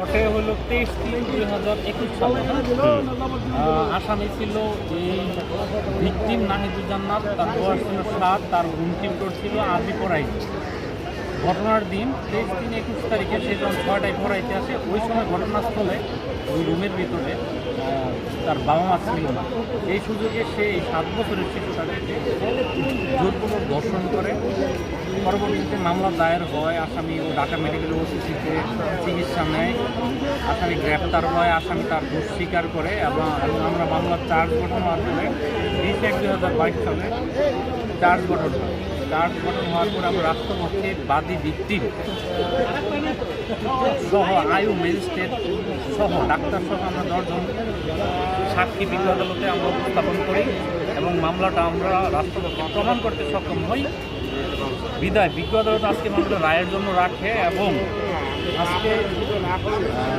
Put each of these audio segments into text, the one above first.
ওটা হলো তেইশ তিন দুই আসামি ছিল এই ভিকটিম নাহিদুজান্নাত তার বয়স ছিল সাত, তার করছিল ছিল আরবি পড়াইতে ঘটনার দিন, তেইশ তিন একুশ তারিখে সে যখন ছয়টায় পড়াইতে আসে। ওই সময় ঘটনাস্থলে ওই রুমের ভিতরে তার বাবা মা ছিল না। এই সুযোগে সে এই সাত বছরের শিশুটাকে জোরপূর্বক ধর্ষণ করে। পরবর্তীতে মামলা দায়ের হয়, আসামি ও ঢাকা মেডিকেল ওসিসিতে চিকিৎসা নেয়। আসামি গ্রেপ্তার হয়, আসামি তার দোষ স্বীকার করে এবং আমরা মামলার চার্জ গঠন পরে বিশ এক দুই হাজার বাইশ সালে চার্জ গঠন হয়। চার্জ গঠন হওয়ার পরে আমরা রাষ্ট্রপক্ষে বাদী ভিত্তিম সহ আয়ু ম্যাজিস্ট্রেট সহ ডাক্তার সহ আমরা দশজন সাক্ষী বিজ্ঞ আদালতে আমরা উপস্থাপন করি এবং মামলাটা আমরা রাষ্ট্রপক্ষে প্রমাণ করতে সক্ষম হই। বিদায়, বিজ্ঞ আদালত আজকে মামলা রায়ের জন্য রাখে এবং আজকে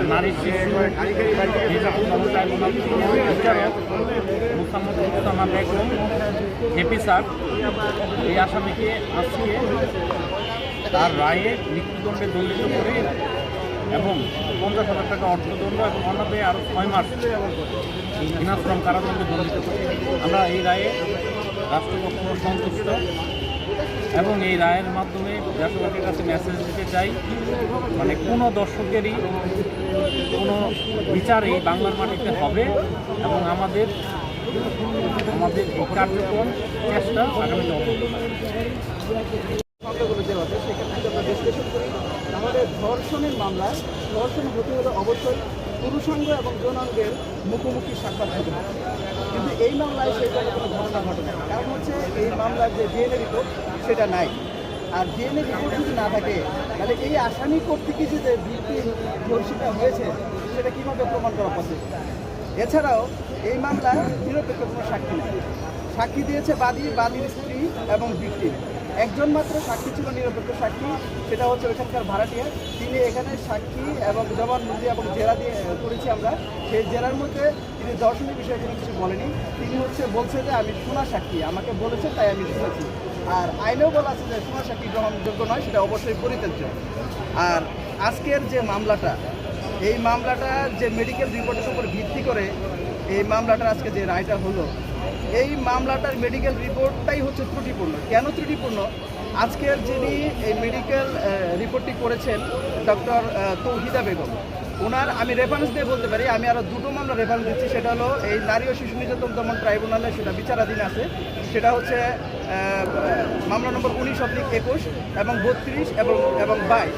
নারী শিশু বিচারক মুসাম্মদ বেগম স্যার, এই আসামিকে আজকে তার রায়ে মৃত্যুদণ্ডে দণ্ডিত করে এবং পঞ্চাশ হাজার টাকা অর্থদণ্ড এবং অন্যতে আরও ছয় মাস বিনাশ্রম কারাদণ্ডে দণ্ডিত করে আমরা এই রায়ে রাষ্ট্রপক্ষ সন্তুষ্ট এবং এই রায়ের মাধ্যমে দেশবাসীর কাছে মেসেজ দিতে চাই মানে কোনো দর্শকেরই কোনো বিচার এই বাংলার মাটিতে হবে এবং আমাদের আমাদের এই কার্যক্রম চেষ্টা আগামীতে অব্যাহত থাকবে আমাদের ধর্ষণের মামলায় ধর্ষণ হতে হলে অবশ্যই পুরুষাঙ্গ এবং যৌনাঙ্গের মুখোমুখি সাক্ষাৎ হতে হবে কিন্তু এই মামলায় জায়গায় কোনো ঘটনা ঘটে না কারণ হচ্ছে এই মামলার যে ডিএনএ রিপোর্ট সেটা নাই আর ডিএনএ রিপোর্ট যদি না থাকে তাহলে এই আসামি কর্তৃক যে ভিত্তি ধর্ষিতা হয়েছে সেটা কীভাবে প্রমাণ করা পসিবল এছাড়াও এই মামলায় নিরপেক্ষ কোনো সাক্ষী নেই। সাক্ষী দিয়েছে বাদী, বাদীর স্ত্রী এবং ভিক্টিম। একজন মাত্র সাক্ষী ছিল নিরপেক্ষ সাক্ষী, সেটা হচ্ছে ওইখানকার ভাড়াটিয়া। তিনি এখানে সাক্ষী এবং জবানবন্দি এবং জেরা দিয়ে করেছি আমরা। সেই জেরার মধ্যে তিনি দর্শনের বিষয়ে কোনো কিছু বলেনি। তিনি হচ্ছে বলছে যে, আমি শোনা সাক্ষী। আমাকে বলেছে, তাই আমি শুনেছি। আর আইনেও বলা আছে যে শোনা সাক্ষী গ্রহণযোগ্য নয়, সেটা অবশ্যই পরিত্যাজ্য। আর আজকের যে মামলাটা, এই মামলাটা যে মেডিকেল রিপোর্টের উপর ভিত্তি করে এই মামলাটার আজকে যে রায়টা হলো, এই মামলাটার মেডিকেল রিপোর্টটাই হচ্ছে ত্রুটিপূর্ণ। কেন ত্রুটিপূর্ণ? আজকের যিনি এই মেডিকেল রিপোর্টটি করেছেন ডক্টর তৌহিদা বেগম, ওনার আমি রেফারেন্স দিয়ে বলতে পারি, আমি আরও দুটো মামলা রেফারেন্স দিচ্ছি, সেটা হলো এই নারী ও শিশু নির্যাতন দমন ট্রাইব্যুনালে সেটা বিচারাধীন আছে, সেটা হচ্ছে মামলা নম্বর উনিশ অব্লিক একুশ এবং বত্রিশ এবং এবং বাইশ।